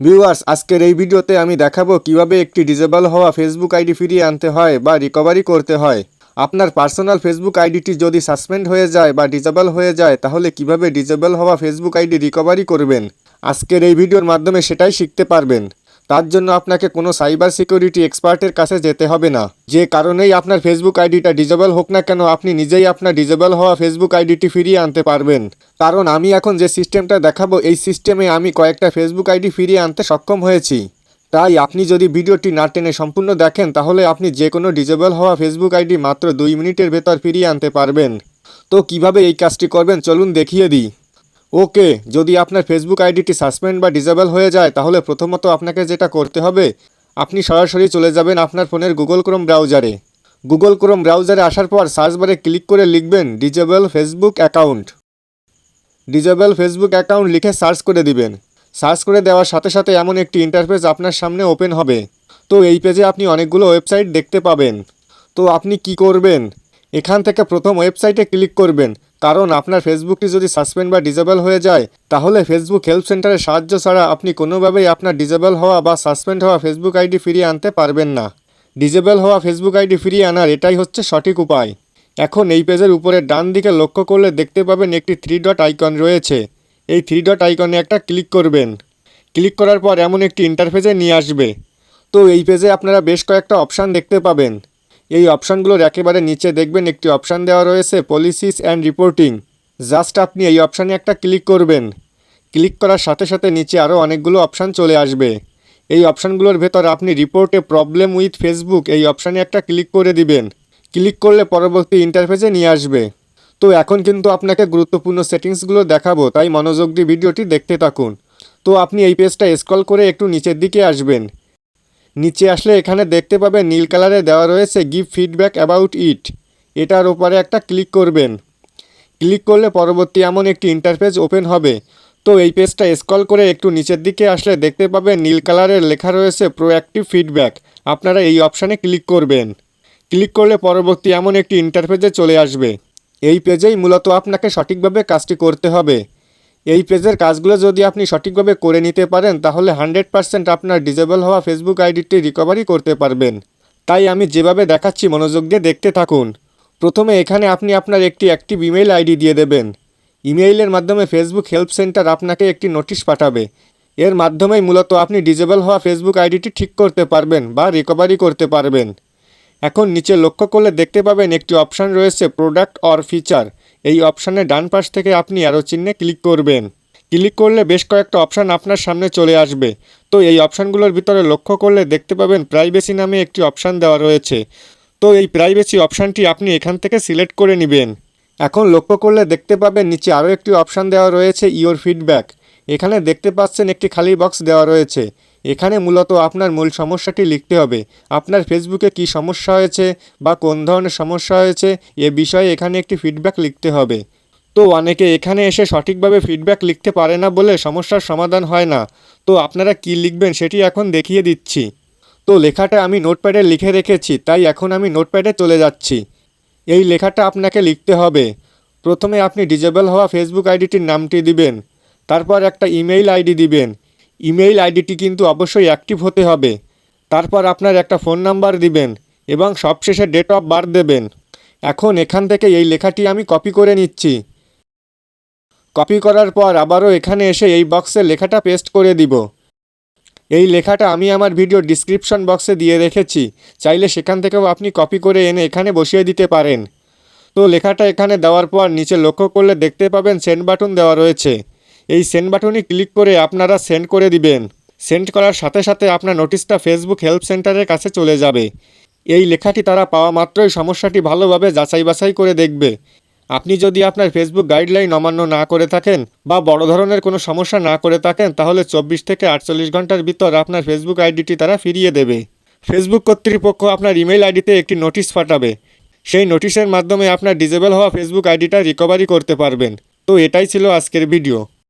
Viewers আজকের এই ভিডিওতে আমি দেখাবো কীভাবে একটি ডিজেবল হওয়া ফেসবুক আইডি ফিরিয়ে আনতে হয় বা রিকভারি করতে হয়। আপনার পার্সোনাল ফেসবুক আইডিটি যদি সাসপেন্ড হয়ে যায় বা ডিজেবল হয়ে যায়, তাহলে কীভাবে ডিজেবল হওয়া ফেসবুক আইডি রিকভারি করবেন? আজকের এই ভিডিওর মাধ্যমে সেটাই শিখতে পারবেন। তার জন্য আপনাকে কোনো সাইবার সিকিউরিটি এক্সপার্টের কাছে যেতে হবে না। যে কারণেই আপনার ফেসবুক আইডিটা ডিজেবল হোক না কেন, আপনি নিজেই আপনার ডিজেবল হওয়া ফেসবুক আইডিটি ফিরিয়ে আনতে পারবেন। কারণ আমি এখন যে সিস্টেমটা দেখাবো, এই সিস্টেমে আমি কয়েকটা ফেসবুক আইডি ফিরিয়ে আনতে সক্ষম হয়েছি। তাই আপনি যদি ভিডিওটি না টেনে সম্পূর্ণ দেখেন, তাহলে আপনি যে কোনো ডিজেবল হওয়া ফেসবুক আইডি মাত্র দুই মিনিটের ভেতর ফিরিয়ে আনতে পারবেন। তো কীভাবে এই কাজটি করবেন, চলুন দেখিয়ে দিই। ওকে, যদি আপনার ফেসবুক আইডিটি সাসপেন্ড বা ডিজেবল হয়ে যায়, তাহলে প্রথমত আপনাকে যেটা করতে হবে, আপনি সরাসরি চলে যাবেন আপনার ফোনের গুগল ক্রোম ব্রাউজারে। গুগল ক্রোম ব্রাউজারে আসার পর সার্চ বারে ক্লিক করে লিখবেন disable facebook account. Disable facebook account লিখে সার্চ করে দিবেন। সার্চ করে দেওয়ার সাথে সাথে এমন একটি ইন্টারফেস আপনার সামনে ওপেন হবে। তো এই পেজে আপনি অনেকগুলো ওয়েবসাইট দেখতে পাবেন। তো আপনি কি করবেন? এখান থেকে প্রথম ওয়েবসাইটে ক্লিক করবেন। কারণ আপনার ফেসবুকটি যদি সাসপেন্ড বা ডিজেবল হয়ে যায়, তাহলে ফেসবুক হেল্প সেন্টারের সাহায্য ছাড়া আপনি কোনোভাবেই আপনার ডিজেবল হওয়া বা সাসপেন্ড হওয়া ফেসবুক আইডি ফিরিয়ে আনতে পারবেন না। ডিজেবল হওয়া ফেসবুক আইডি ফিরিয়ে আনার এটাই হচ্ছে সঠিক উপায়। এখন এই পেজের উপরে ডান দিকে লক্ষ্য করলে দেখতে পাবেন একটি থ্রি ডট আইকন রয়েছে। এই থ্রি ডট আইকনে একটা ক্লিক করবেন। ক্লিক করার পর এমন একটি ইন্টারফেসে নিয়ে আসবে। তো এই পেজে আপনারা বেশ কয়েকটা অপশান দেখতে পাবেন। এই অপশানগুলোর একেবারে নিচে দেখবেন একটি অপশান দেওয়া রয়েছে পলিসিস অ্যান্ড রিপোর্টিং জাস্ট আপনি এই অপশানে একটা ক্লিক করবেন। ক্লিক করার সাথে সাথে নিচে আরও অনেকগুলো অপশান চলে আসবে। এই অপশানগুলোর ভেতর আপনি রিপোর্টে প্রবলেম উইথ ফেসবুক এই অপশানে একটা ক্লিক করে দিবেন। ক্লিক করলে পরবর্তী ইন্টারফেসে নিয়ে আসবে। তো এখন কিন্তু আপনাকে গুরুত্বপূর্ণ সেটিংসগুলো দেখাবো, তাই মনোযোগ দিয়ে ভিডিওটি দেখতে থাকুন। তো আপনি এই পেজটা স্ক্রল করে একটু নিচের দিকে আসবেন। নিচে আসলে এখানে দেখতে পাবে নীল কালারে দেওয়া রয়েছে গিভ ফিডব্যাক অ্যাবাউট ইট এটার উপরে একটা ক্লিক করবেন। ক্লিক করলে পরবর্তী এমন একটি ইন্টারফেস ওপেন হবে। তো এই পেজটা স্ক্রল করে একটু নিচের দিকে আসলে দেখতে পাবে নীল কালারের লেখা রয়েছে প্রোঅ্যাক্টিভ ফিডব্যাক আপনারা এই অপশানে ক্লিক করবেন। ক্লিক করলে পরবর্তী এমন একটি ইন্টারফেসে চলে আসবে। এই পেজেই মূলত আপনাকে সঠিকভাবে কাজটি করতে হবে। এই পেজের কাজগুলো যদি আপনি সঠিকভাবে করে নিতে পারেন, তাহলে হান্ড্রেড পার্সেন্ট আপনার ডিজেবল হওয়া ফেসবুক আইডিটি রিকভারি করতে পারবেন। তাই আমি যেভাবে দেখাচ্ছি, মনোযোগ দিয়ে দেখতে থাকুন। প্রথমে এখানে আপনি আপনার একটি অ্যাক্টিভ ইমেইল আইডি দিয়ে দেবেন। ইমেইলের মাধ্যমে ফেসবুক হেল্প সেন্টার আপনাকে একটি নোটিশ পাঠাবে। এর মাধ্যমেই মূলত আপনি ডিজেবল হওয়া ফেসবুক আইডিটি ঠিক করতে পারবেন বা রিকভারি করতে পারবেন। এখন নিচে লক্ষ্য করলে দেখতে পাবেন একটি অপশান রয়েছে প্রোডাক্ট অর ফিচার। এই অপশানের ডান পাশ থেকে আপনি অ্যারো চিহ্নে ক্লিক করবেন। ক্লিক করলে বেশ কয়েকটা অপশান আপনার সামনে চলে আসবে। তো এই অপশানগুলোর ভিতরে লক্ষ্য করলে দেখতে পাবেন প্রাইভেসি নামে একটি অপশান দেওয়া রয়েছে। তো এই প্রাইভেসি অপশানটি আপনি এখান থেকে সিলেক্ট করে নেবেন। এখন লক্ষ্য করলে দেখতে পাবেন নিচে আরও একটি অপশান দেওয়া রয়েছে ইওর ফিডব্যাক এখানে দেখতে পাচ্ছেন একটি খালি বক্স দেওয়া রয়েছে। এখানে মূলত আপনার মূল সমস্যাটি লিখতে হবে। আপনার ফেসবুকে কি সমস্যা হয়েছে বা কোন ধরনের সমস্যা হয়েছে এ বিষয়ে এখানে একটি ফিডব্যাক লিখতে হবে। তো অনেকে এখানে এসে সঠিকভাবে ফিডব্যাক লিখতে পারে না বলে সমস্যার সমাধান হয় না। তো আপনারা কি লিখবেন সেটি এখন দেখিয়ে দিচ্ছি। তো লেখাটা আমি নোটপ্যাডে লিখে রেখেছি, তাই এখন আমি নোটপ্যাডে চলে যাচ্ছি। এই লেখাটা আপনাকে লিখতে হবে। প্রথমে আপনি ডিজেবল হওয়া ফেসবুক আইডিটির নামটি দিবেন, তারপর একটা ইমেইল আইডি দিবেন ইমেইল আইডিটি কিন্তু অবশ্যই অ্যাক্টিভ হতে হবে। তারপর আপনার একটা ফোন নাম্বার দিবেন এবং সবশেষে ডেট অফ বার্থ দেবেন। এখন এখান থেকে এই লেখাটি আমি কপি করে নিচ্ছি। কপি করার পর আবারও এখানে এসে এই বক্সে লেখাটা পেস্ট করে দিব। এই লেখাটা আমি আমার ভিডিও ডিসক্রিপশন বক্সে দিয়ে রেখেছি। চাইলে সেখান থেকেও আপনি কপি করে এনে এখানে বসিয়ে দিতে পারেন। তো লেখাটা এখানে দেওয়ার পর নিচে লক্ষ্য করলে দেখতে পাবেন সেন্ড বাটন দেওয়া রয়েছে। এই সেন্ড বাটনে ক্লিক করে আপনারা সেন্ড করে দিবেন। সেন্ড করার সাথে সাথে আপনার নোটিশটা ফেসবুক হেল্প সেন্টারের কাছে চলে যাবে। এই লেখাটি তারা পাওয়া মাত্রই সমস্যাটি ভালোভাবে যাচাই বাছাই করে দেখবে। আপনি যদি আপনার ফেসবুক গাইডলাইন অমান্য না করে থাকেন বা বড় ধরনের কোনো সমস্যা না করে থাকেন, তাহলে চব্বিশ থেকে আটচল্লিশ ঘণ্টার ভিতর আপনার ফেসবুক আইডিটি তারা ফিরিয়ে দেবে। ফেসবুক কর্তৃপক্ষ আপনার ইমেল আইডিতে একটি নোটিশ পাঠাবে। সেই নোটিশের মাধ্যমে আপনার ডিজেবল হওয়া ফেসবুক আইডিটা রিকভারি করতে পারবেন। তো এটাই ছিল আজকের ভিডিও